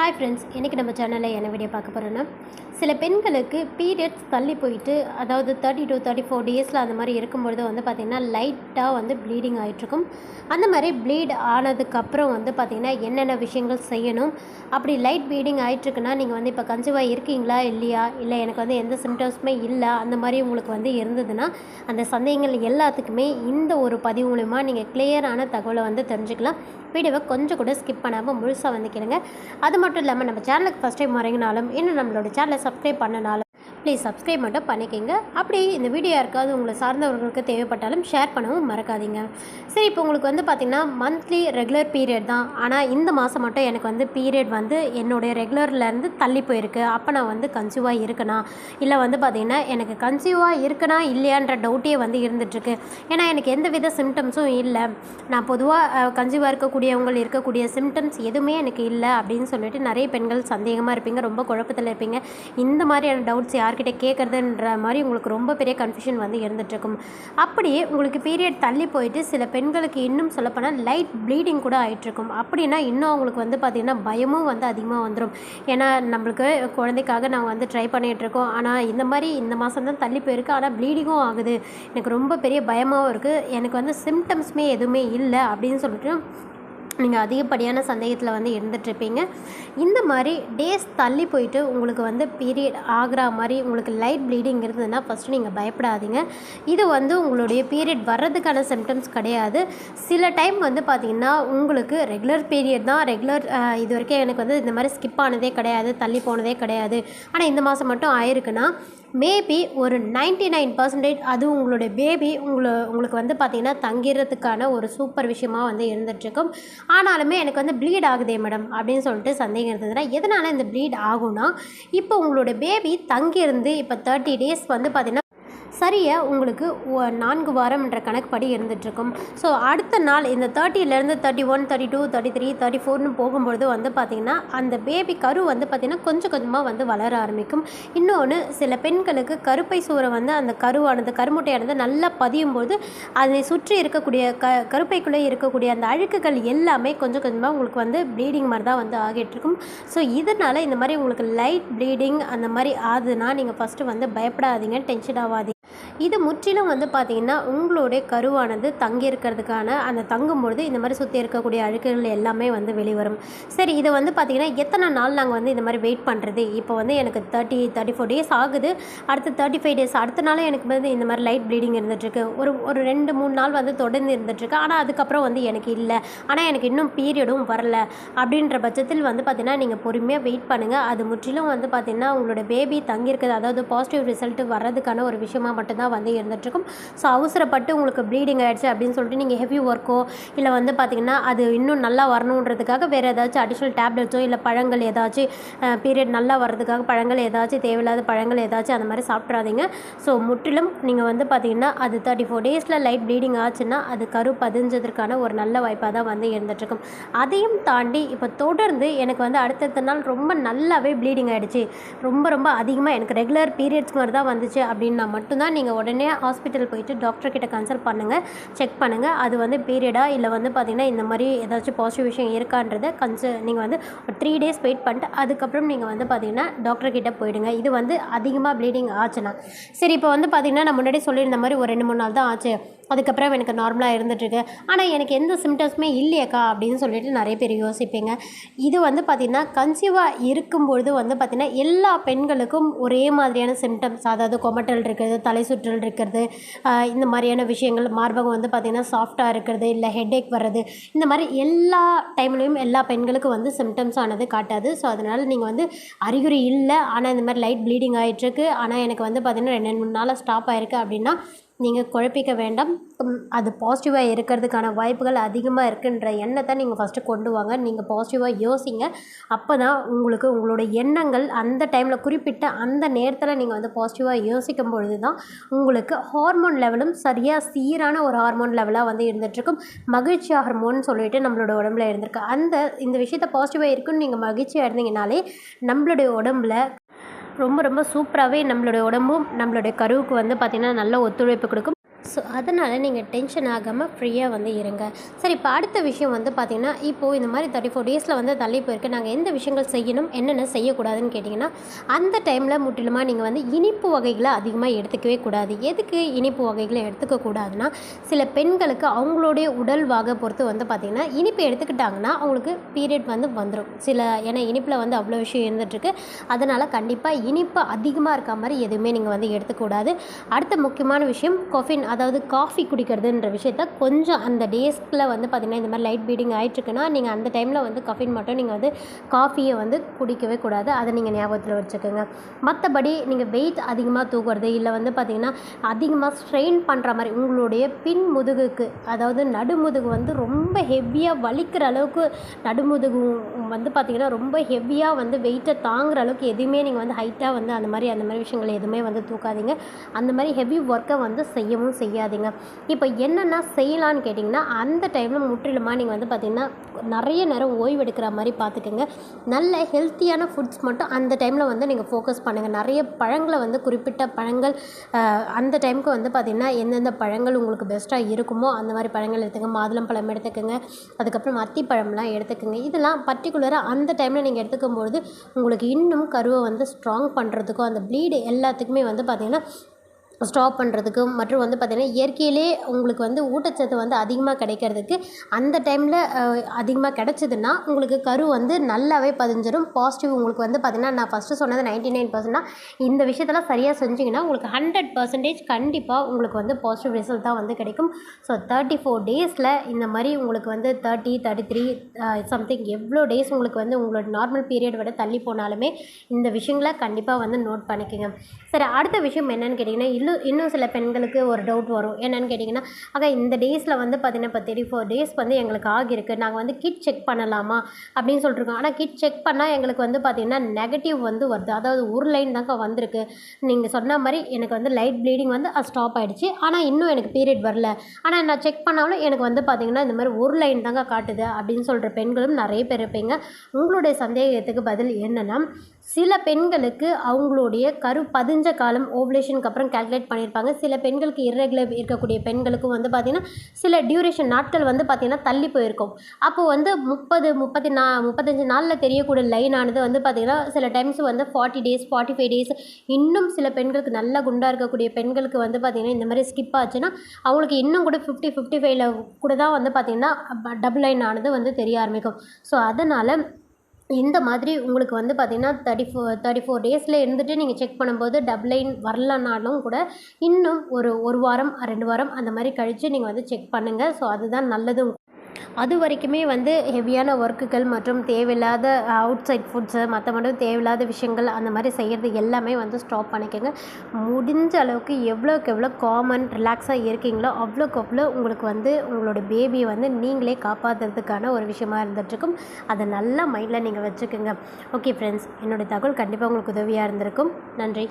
Hi friends இன்றைக்கி நம்ம சேனலில் என்ன வீடியோ பார்க்க போகிறோன்னா சில பெண்களுக்கு பீரியட்ஸ் தள்ளி போயிட்டு அதாவது தேர்ட்டி டு தேர்ட்டி ஃபோர் டேஸில் அந்த மாதிரி இருக்கும்பொழுது வந்து பார்த்திங்கன்னா லைட்டாக வந்து ப்ளீடிங் ஆகிட்டுருக்கும் அந்த மாதிரி ப்ளீட் ஆனதுக்கப்புறம் வந்து பார்த்திங்கன்னா என்னென்ன விஷயங்கள் செய்யணும்? அப்படி லைட் ப்ளீடிங் ஆகிட்டுருக்குன்னா நீங்கள் வந்து இப்போ கன்சீவாக இருக்கீங்களா இல்லையா? இல்லை எனக்கு வந்து எந்த சிம்டம்ஸுமே இல்லை அந்த மாதிரி உங்களுக்கு வந்து இருந்ததுன்னா அந்த சந்தேகங்கள் எல்லாத்துக்குமே இந்த ஒரு பதிவு மூலிமா நீங்கள் கிளியரான தகவலை வந்து தெரிஞ்சுக்கலாம். வீடியோவை கொஞ்சம் கூட ஸ்கிப் பண்ணாமல் முழுசாக வந்து கேளுங்க. அது மட்டும் இல்லாமல் நம்ம சேனலுக்கு ஃபஸ்ட் டைம் வரீங்கனாலும் இன்னும் நம்மளோட சேனலை சப்ஸ்கிரைப் பண்ணனாலும் ப்ளீஸ் சப்ஸ்கிரைப் மட்டும் பண்ணிக்கோங்க. அப்படி இந்த வீடியோ யாருக்காவது உங்களை சார்ந்தவர்களுக்கு தேவைப்பட்டாலும் ஷேர் பண்ணவும் மறக்காதீங்க. சரி இப்போ உங்களுக்கு வந்து பார்த்திங்கன்னா மந்த்லி ரெகுலர் பீரியட் தான். ஆனால் இந்த மாதம் மட்டும் எனக்கு வந்து பீரியட் வந்து என்னுடைய ரெகுலர்லேருந்து தள்ளி போயிருக்கு. அப்போ நான் வந்து கன்சியூவாக இருக்கனா? இல்லை வந்து பார்த்திங்கன்னா எனக்கு கன்சியூவாக இருக்கனா? இல்லையான்ற டவுட்டே வந்து இருந்துகிட்ருக்கு ஏன்னா எனக்கு எந்த வித சிம்டம்ஸும் இல்லை. நான் பொதுவாக கன்சியூவாக இருக்கக்கூடியவங்க இருக்கக்கூடிய சிம்டம்ஸ் எதுவுமே எனக்கு இல்லை அப்படின்னு சொல்லிட்டு நிறைய பெண்கள் சந்தேகமாக இருப்பீங்க. ரொம்ப குழப்பத்தில் இருப்பீங்க. இந்த மாதிரியான டவுட்ஸ் யார்கிட்ட கேட்குறதுன்ற மாதிரி உங்களுக்கு ரொம்ப பெரிய கன்ஃபியூஷன் வந்து இருந்துகிட்ருக்கும் அப்படியே உங்களுக்கு பீரியட் தள்ளி போயிட்டு சில பெண்களுக்கு இன்னும் சொல்லப்போனால் லைட் ப்ளீடிங் கூட ஆகிட்ருக்கும் அப்படின்னா இன்னும் அவங்களுக்கு வந்து பார்த்திங்கன்னா பயமும் வந்து அதிகமாக வந்துடும் ஏன்னா நம்மளுக்கு குழந்தைக்காக நாங்கள் வந்து ட்ரை பண்ணிகிட்ருக்கோம் ஆனால் இந்த மாதிரி இந்த மாதம் தான் தள்ளி போயிருக்கு. ஆனால் ப்ளீடிங்கும் ஆகுது. எனக்கு ரொம்ப பெரிய பயமாகவும் இருக்குது எனக்கு வந்து சிம்டம்ஸுமே எதுவுமே இல்லை அப்படின்னு சொல்லிட்டு நீங்கள் அதிகப்படியான சந்தேகத்தில் வந்து இருந்துகிட்ருப்பீங்க இந்த மாதிரி டேஸ் தள்ளி போயிட்டு உங்களுக்கு வந்து பீரியட் ஆகிற மாதிரி உங்களுக்கு லைட் ப்ளீடிங் இருந்ததுன்னா ஃபஸ்ட்டு நீங்கள் பயப்படாதீங்க. இது வந்து உங்களுடைய பீரியட் வர்றதுக்கான சிம்டம்ஸ் கிடையாது. சில டைம் வந்து பார்த்திங்கன்னா உங்களுக்கு ரெகுலர் பீரியட் தான். ரெகுலர் இது வரைக்கும் எனக்கு வந்து இந்த மாதிரி ஸ்கிப் ஆனதே கிடையாது தள்ளி போனதே கிடையாது. ஆனால் இந்த மாதம் மட்டும் ஆயிருக்குன்னா மேபி ஒரு நைன்டி நைன் பர்சன்டேஜ் அது உங்களுடைய பேபி உங்களை உங்களுக்கு வந்து பார்த்திங்கன்னா தங்கிறதுக்கான ஒரு சூப்பர் விஷயமாக வந்து இருந்துகிட்ருக்கும் ஆனாலுமே எனக்கு வந்து ப்ளீட் ஆகுதே மேடம் அப்படின்னு சொல்லிட்டு சந்தேகம் இருந்ததுன்னா எதனால் இந்த ப்ளீட் ஆகும்னா இப்போ உங்களோட பேபி தங்கியிருந்து இப்போ தேர்ட்டி டேஸ் வந்து பார்த்திங்கன்னா சரியாக உங்களுக்கு நான்கு நான்கு வாரம்ன்ற கணக்குப்படி இருந்துகிட்ருக்கும் ஸோ அடுத்த நாள் இந்த தேர்ட்டிலேருந்து thirty one thirty two thirty three thirty ஃபோர்னு போகும்பொழுது வந்து பார்த்திங்கன்னா அந்த பேபி கரு வந்து பார்த்திங்கன்னா கொஞ்சம் கொஞ்சமாக வந்து வளர ஆரம்பிக்கும். இன்னொன்று சில பெண்களுக்கு கருப்பை சூறை வந்து அந்த கருவானது கருமுட்டையானது நல்லா பதியும் போது அதை சுற்றி இருக்கக்கூடிய க கருப்பைக்குள்ளே இருக்கக்கூடிய அந்த அழுக்குகள் எல்லாமே கொஞ்சம் கொஞ்சமாக உங்களுக்கு வந்து ப்ளீடிங் மாதிரி தான் வந்து ஆகிட்டு இருக்கும் ஸோ இதனால் இந்த மாதிரி உங்களுக்கு லைட் ப்ளீடிங் அந்த மாதிரி ஆகுதுன்னா நீங்கள் ஃபஸ்ட்டு வந்து பயப்படாதீங்க டென்ஷன் ஆகாதீங்க. இது முற்றிலும் வந்து பார்த்திங்கன்னா உங்களுடைய கருவானது தங்கி இருக்கிறதுக்கான அந்த தங்கும்பொழுது இந்த மாதிரி சுற்றி இருக்கக்கூடிய அழுக்குகள் எல்லாமே வந்து வெளிவரும். சரி இதை வந்து பார்த்திங்கன்னா எத்தனை நாள் நாங்கள் வந்து இந்த மாதிரி வெயிட் பண்ணுறது இப்போ வந்து எனக்கு தேர்ட்டி தேர்ட்டி ஃபோர் டேஸ் ஆகுது. அடுத்து தேர்ட்டி ஃபைவ் டேஸ் அடுத்த நாளும் எனக்கு வந்து இந்த மாதிரி லைட் ப்ளீடிங் இருந்துகிட்ருக்கு ஒரு ஒரு ரெண்டு மூணு நாள் வந்து தொடர்ந்து இருந்துகிட்ருக்கு ஆனால் அதுக்கப்புறம் வந்து எனக்கு இல்லை. ஆனால் எனக்கு இன்னும் பீரியடும் வரல. அப்படின்ற பட்சத்தில் வந்து பார்த்திங்கன்னா நீங்கள் பொறுமையாக வெயிட் பண்ணுங்கள் அது முற்றிலும் வந்து பார்த்திங்கன்னா உங்களோட பேபி தங்கியிருக்கிறது அதாவது பாசிட்டிவ் ரிசல்ட் வர்றதுக்கான ஒரு விஷயமா மட்டும்தான் வந்து இருந்துகிட்ருக்கும். ஸோ அவசரப்பட்டு உங்களுக்கு ப்ளீடிங் ஆகிடுச்சு அப்படின்னு சொல்லிட்டு நீங்கள் ஹெவி ஒர்க்கோ இல்லை வந்து பார்த்திங்கன்னா அது இன்னும் நல்லா வரணுன்றதுக்காக வேறு ஏதாச்சும் அடிஷ்னல் டேப்லெட்ஸோ இல்லை பழங்கள் ஏதாச்சும் பீரியட் நல்லா வர்றதுக்காக பழங்கள் ஏதாச்சும் தேவையில்லாத பழங்கள் ஏதாச்சும் அந்த மாதிரி சாப்பிட்றாதீங்க ஸோ முற்றிலும் நீங்கள் வந்து பார்த்திங்கன்னா அது தேர்ட்டி ஃபோர் டேஸில் லைட் ப்ளீடிங் ஆச்சுன்னா அது கரு பதிஞ்சதற்கான ஒரு நல்ல வாய்ப்பாக தான் வந்து இருந்துகிட்ருக்கும். அதையும் தாண்டி இப்போ தொடர்ந்து எனக்கு வந்து அடுத்தடுத்த நாள் ரொம்ப நல்லாவே ப்ளீடிங் ஆகிடுச்சு ரொம்ப ரொம்ப அதிகமாக எனக்கு ரெகுலர் பீரியட்ஸ் மாதிரி தான் வந்துச்சு அப்படின்னா மட்டும்தான் நீங்கள் உடனே ஹாஸ்பிட்டல் போயிட்டு டாக்டர் கிட்ட கன்சல்ட் பண்ணுங்கள் செக் பண்ணுங்கள் அது வந்து பீரியடா இல்லை வந்து பார்த்திங்கன்னா இந்த மாதிரி ஏதாச்சும் பாசிட்டிவ் விஷயம் இருக்கான்றதை கன்சல் நீங்கள் வந்து ஒரு த்ரீ டேஸ் வெயிட் பண்ணிட்டு அதுக்கப்புறம் நீங்கள் வந்து பார்த்திங்கன்னா டாக்டர்கிட்ட போயிடுங்க. இது வந்து அதிகமாக ப்ளீடிங் ஆச்சுன்னா. சரி இப்போ வந்து பார்த்திங்கன்னா நான் முன்னாடி சொல்லியிருந்த மாதிரி ஒரு ரெண்டு மூணு நாள் தான் ஆச்சு. அதுக்கப்புறம் எனக்கு நார்மலாக இருந்துகிட்ருக்கு ஆனால் எனக்கு எந்த சிம்டம்ஸுமே இல்லையக்கா அப்படின்னு சொல்லிட்டு நிறைய பேர் யோசிப்பீங்க. இது வந்து பார்த்திங்கன்னா கன்சீவாக இருக்கும்பொழுது வந்து பார்த்திங்கன்னா எல்லா பெண்களுக்கும் ஒரே மாதிரியான சிம்டம்ஸ் அதாவது கொமட்டல் இருக்கிறது தலை சுற்றல் இருக்கிறது இந்த மாதிரியான விஷயங்கள் மார்பகம் வந்து பார்த்திங்கன்னா சாஃப்டாக இருக்கிறது இல்லை ஹெட்ஏக் வர்றது இந்த மாதிரி எல்லா டைம்லேயும் எல்லா பெண்களுக்கும் வந்து சிம்டம்ஸ் ஆனது காட்டாது. ஸோ அதனால் நீங்கள் வந்து அறிகுறி இல்லை ஆனால் இந்த மாதிரி லைட் ப்ளீடிங் ஆகிட்டுருக்கு ஆனால் எனக்கு வந்து பார்த்திங்கன்னா ரெண்டு மூணு நாளாக ஸ்டாப் ஆகிருக்கு அப்படின்னா நீங்கள் குழப்பிக்க வேண்டாம். அது பாசிட்டிவாக இருக்கிறதுக்கான வாய்ப்புகள் அதிகமாக இருக்குன்ற எண்ணத்தை நீங்கள் ஃபஸ்ட்டு கொண்டு வாங்க. நீங்கள் பாசிட்டிவாக யோசிங்க. அப்போ தான் உங்களுக்கு உங்களோட எண்ணங்கள் அந்த டைமில் குறிப்பிட்ட அந்த நேரத்தில் நீங்கள் வந்து பாசிட்டிவாக யோசிக்கும் பொழுது தான் உங்களுக்கு ஹார்மோன் லெவலும் சரியாக சீரான ஒரு ஹார்மோன் லெவலாக வந்து இருந்துகிட்ருக்கும் மகிழ்ச்சி ஹார்மோன் சொல்லிட்டு நம்மளோட உடம்புல இருந்திருக்கு. அந்த இந்த விஷயத்த பாசிட்டிவாக இருக்குன்னு நீங்கள் மகிழ்ச்சியாக இருந்தீங்கனாலே நம்மளுடைய உடம்புல ரொம்ப ரொம்ப சூப்பராகவே நம்மளுடைய உடம்பும் நம்மளுடைய கருவுக்கு வந்து பார்த்திங்கன்னா நல்ல ஒத்துழைப்பு கொடுக்கும். ஸோ அதனால் நீங்கள் டென்ஷன் ஆகாமல் ஃப்ரீயாக வந்து இருங்க. சரி இப்போ அடுத்த விஷயம் வந்து பார்த்திங்கன்னா இப்போது இந்த மாதிரி தேர்ட்டி ஃபோர் டேஸில் வந்து தள்ளி போயிருக்கு. நாங்கள் எந்த விஷயங்கள் செய்யணும் என்னென்ன செய்யக்கூடாதுன்னு கேட்டிங்கன்னா அந்த டைமில் முற்றிலுமாக நீங்கள் வந்து இனிப்பு வகைகளை அதிகமாக எடுத்துக்கவே கூடாது. எதுக்கு இனிப்பு வகைகளை எடுத்துக்கக்கூடாதுன்னா சில பெண்களுக்கு அவங்களுடைய உடல் வாகை பொறுத்து வந்து பார்த்திங்கன்னா இனிப்பு எடுத்துக்கிட்டாங்கன்னா அவங்களுக்கு பீரியட் வந்து வந்துடும் சில ஏன்னா இனிப்பில் வந்து அவ்வளோ விஷயம் இருந்துகிட்ருக்கு அதனால் கண்டிப்பாக இனிப்பு அதிகமாக இருக்க மாதிரி எதுவுமே நீங்கள் வந்து எடுத்துக்கூடாது அடுத்த முக்கியமான விஷயம் கொஃபின் அதாவது காஃபி குடிக்கிறதுன்ற விஷயத்த கொஞ்சம் அந்த டேஸ்க்கில் வந்து பார்த்திங்கன்னா இந்த மாதிரி லைட் பீடிங் ஆகிட்டுருக்குன்னா நீங்கள் அந்த டைமில் வந்து கஃபின் மட்டும் நீங்கள் வந்து காஃபியை வந்து குடிக்கவே கூடாது. அதை நீங்கள் ஞாபகத்தில் வச்சுக்கோங்க. மற்றபடி நீங்கள் வெயிட் அதிகமாக தூக்குறது இல்லை வந்து பார்த்திங்கன்னா அதிகமாக ஸ்ட்ரெயின் பண்ணுற மாதிரி உங்களுடைய பின் முதுகுக்கு அதாவது நடுமுதுகு வந்து ரொம்ப ஹெவியாக வலிக்கிற அளவுக்கு நடுமுதுகு வந்து பார்த்திங்கன்னா ரொம்ப ஹெவியாக வந்து வெயிட்டை தாங்குற அளவுக்கு எதுவுமே நீங்கள் வந்து ஹைட்டாக வந்து அந்த மாதிரி அந்த மாதிரி விஷயங்கள் எதுவுமே வந்து தூக்காதீங்க. அந்த மாதிரி ஹெவி ஒர்க்கை வந்து செய்யவும் செய்யாதீங்க. இப்போ என்னென்ன செய்யலான்னு கேட்டிங்கன்னா அந்த டைமில் முற்றிலுமாக நீங்கள் வந்து பார்த்திங்கன்னா நிறைய நேரம் ஓய்வு எடுக்கிற மாதிரி பார்த்துக்கோங்க நல்ல ஹெல்த்தியான ஃபுட்ஸ் மட்டும் அந்த டைமில் வந்து நீங்கள் ஃபோக்கஸ் பண்ணுங்கள் நிறைய பழங்களை வந்து குறிப்பிட்ட பழங்கள் அந்த டைமுக்கு வந்து பார்த்திங்கன்னா எந்தெந்த பழங்கள் உங்களுக்கு பெஸ்ட்டாக இருக்குமோ அந்த மாதிரி பழங்கள் எடுத்துக்கங்க. மாதுளம்பழம் எடுத்துக்கோங்க. அதுக்கப்புறம் அத்திப்பழம்லாம் எடுத்துக்கோங்க. இதெல்லாம் பர்டிகுலராக அந்த டைமில் நீங்கள் எடுத்துக்கும் பொழுது உங்களுக்கு இன்னும் கருவை வந்து ஸ்ட்ராங் பண்ணுறதுக்கும் அந்த ப்ளீடு எல்லாத்துக்குமே வந்து பார்த்திங்கன்னா ஸ்டாப் பண்ணுறதுக்கும் மற்றும் வந்து பார்த்திங்கன்னா இயற்கையிலே உங்களுக்கு வந்து ஊட்டச்சத்து வந்து அதிகமாக கிடைக்கிறதுக்கு அந்த டைமில் அதிகமாக கிடச்சிதுன்னா உங்களுக்கு கரு வந்து நல்லாவே பதிஞ்சிடும் பாசிட்டிவ் உங்களுக்கு வந்து பார்த்திங்கன்னா நான் ஃபஸ்ட்டு சொன்னது நைன்டி நைன் இந்த விஷயத்தெல்லாம் சரியாக செஞ்சிங்கன்னா உங்களுக்கு ஹண்ட்ரட் பர்சன்டேஜ் கண்டிப்பாக உங்களுக்கு வந்து பாசிட்டிவ் ரிசல்ட் தான் வந்து கிடைக்கும். ஸோ தேர்ட்டி ஃபோர் டேஸில் இந்த மாதிரி உங்களுக்கு வந்து தேர்ட்டி தேர்ட்டி த்ரீ சம்திங் எவ்வளோ டேஸ் உங்களுக்கு வந்து உங்களோட நார்மல் பீரியட் விட தள்ளி போனாலுமே இந்த விஷயங்களை கண்டிப்பாக வந்து நோட் பண்ணிக்கோங்க. சரி அடுத்த விஷயம் என்னென்னு கேட்டிங்கன்னா இன்னும் இன்னும் சில பெண்களுக்கு ஒரு டவுட் வரும். என்னன்னு கேட்டிங்கன்னா அக்கா இந்த டேஸில் வந்து பார்த்தீங்கன்னா இப்போ தேர்ட்டி ஃபோர் டேஸ் வந்து எங்களுக்கு ஆகியிருக்கு. நாங்கள் வந்து கிட் செக் பண்ணலாமா? அப்படின்னு சொல்லிட்டுருக்கோம். ஆனால் கிட் செக் பண்ணால் எங்களுக்கு வந்து பார்த்திங்கன்னா நெகட்டிவ் வந்து வருது. அதாவது ஒரு லைன் தாங்க வந்திருக்கு. நீங்கள் சொன்ன மாதிரி எனக்கு வந்து லைட் ப்ளீடிங் வந்து ஸ்டாப் ஆகிடுச்சு ஆனால் இன்னும் எனக்கு பீரியட் வரல. ஆனால் நான் செக் பண்ணாலும் எனக்கு வந்து பார்த்திங்கன்னா இந்த மாதிரி ஒரு லைன் தாங்க காட்டுது அப்படின்னு சொல்கிற பெண்களும் நிறைய பேர் இருப்பீங்க. உங்களுடைய சந்தேகத்துக்கு பதில் என்னென்னா சில பெண்களுக்கு அவங்களுடைய கரு பதிஞ்ச காலம் ஓவலேஷனுக்கு அப்புறம் கால்குலேட் பண்ணியிருப்பாங்க. சில பெண்களுக்கு இர்ரெகுலர் இருக்கக்கூடிய பெண்களுக்கும் வந்து பார்த்திங்கன்னா சில டியூரேஷன் நாட்கள் வந்து பார்த்திங்கன்னா தள்ளி போயிருக்கும். அப்போ வந்து முப்பது முப்பத்தி நா முப்பத்தஞ்சு நாளில் தெரியக்கூடிய லைனானது வந்து பார்த்திங்கன்னா சில டைம்ஸ் வந்து forty days forty five days இன்னும் சில பெண்களுக்கு நல்ல குண்டாக இருக்கக்கூடிய பெண்களுக்கு வந்து பார்த்திங்கன்னா இந்த மாதிரி ஸ்கிப் ஆச்சுன்னா அவங்களுக்கு இன்னும் கூட ஃபிஃப்டி ஃபிஃப்டி ஃபைவ்ல கூட தான் வந்து பார்த்திங்கன்னா டபுள் லைன் ஆனது வந்து தெரிய ஆரம்பிக்கும். ஸோ அதனால் இந்த மாதிரி உங்களுக்கு வந்து பார்த்திங்கன்னா தேர்ட்டி ஃபோர் தேர்ட்டி ஃபோர் டேஸில் இருந்துட்டு நீங்கள் செக் பண்ணும்போது டப்ளைன் வரலனாலும் கூட இன்னும் ஒரு ஒரு வாரம் ரெண்டு வாரம் அந்த மாதிரி கழித்து நீங்கள் வந்து செக் பண்ணுங்கள் ஸோ அதுதான் நல்லதும் அது வரைக்குமே வந்து ஹெவியான ஒர்க்குகள் மற்றும் தேவையில்லாத அவுட் சைட் ஃபுட்ஸு மற்ற மட்டும் தேவையில்லாத விஷயங்கள் அந்த மாதிரி செய்கிறது எல்லாமே வந்து ஸ்டாப் பண்ணிக்கோங்க. முடிஞ்ச அளவுக்கு எவ்வளோக்கு எவ்வளோ காமன் ரிலாக்ஸாக இருக்கீங்களோ அவ்வளோக்கு அவ்வளோ உங்களுக்கு வந்து உங்களோட பேபியை வந்து நீங்களே காப்பாற்றுறதுக்கான ஒரு விஷயமா இருந்துகிட்ருக்கும் அதை நல்லா மைண்டில் நீங்கள் வச்சுக்கோங்க. ஓகே ஃப்ரெண்ட்ஸ் என்னுடைய தகவல் கண்டிப்பாக உங்களுக்கு உதவியாக இருந்திருக்கும். நன்றி.